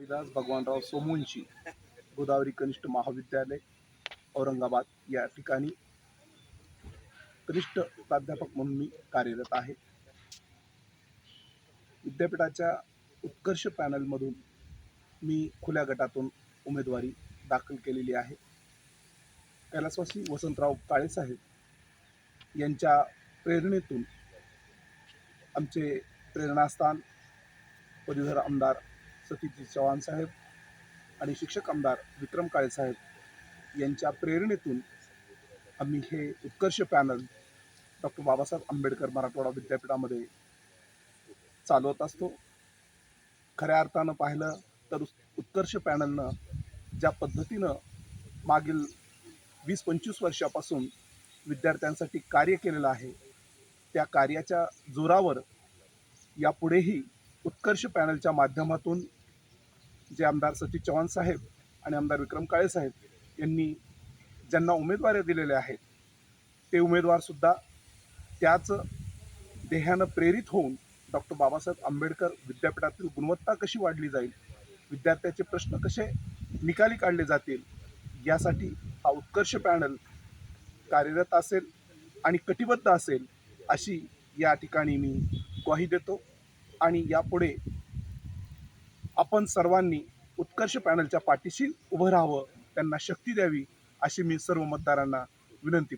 हरिदास भगवानराव सोमूंची गोदावरी कनिष्ठ महाविद्यालय औरंगाबाद या ठिकाणी कनिष्ठ प्राध्यापक म्हणून मी कार्यरत आहे. विद्यापीठाच्या उत्कर्ष पॅनलमधून मी खुल्या गटातून उमेदवारी दाखल केलेली आहे. कैलासवासी वसंतराव काळेसाहेब यांच्या प्रेरणेतून आमचे प्रेरणास्थान पदवीधर आमदार सतीजी चव्हाण साहेब आणि शिक्षक आमदार विक्रम काळेसाहेब यांच्या प्रेरणेतून आम्ही हे उत्कर्ष पॅनल डॉक्टर बाबासाहेब आंबेडकर मराठवाडा विद्यापीठामध्ये चालवत असतो. खऱ्या अर्थानं पाहिलं तर उत्कर्ष पॅनलनं ज्या पद्धतीनं मागील वीस पंचवीस वर्षापासून विद्यार्थ्यांसाठी कार्य केलेलं आहे त्या कार्याच्या जोरावर यापुढेही उत्कर्ष पॅनलच्या माध्यमातून जे आमदार सतीश चव्हाण साहेब आणि आमदार विक्रम काळे साहेब यांनी ज्यांना उमेदवारी दिलेल्या आहेत ते उमेदवारसुद्धा त्याच देहानं प्रेरित होऊन डॉक्टर बाबासाहेब आंबेडकर विद्यापीठातील गुणवत्ता कशी वाढली जाईल विद्यार्थ्याचे प्रश्न कसे निकाली काढले जातील यासाठी हा उत्कर्ष पॅनल कार्यरत असेल आणि कटिबद्ध असेल अशी या ठिकाणी मी ग्वाही देतो. आणि यापुढे आपण सर्वांनी उत्कर्ष पॅनलच्या पाठीशी उभं राहावं त्यांना शक्ती द्यावी अशी मी सर्व मतदारांना विनंती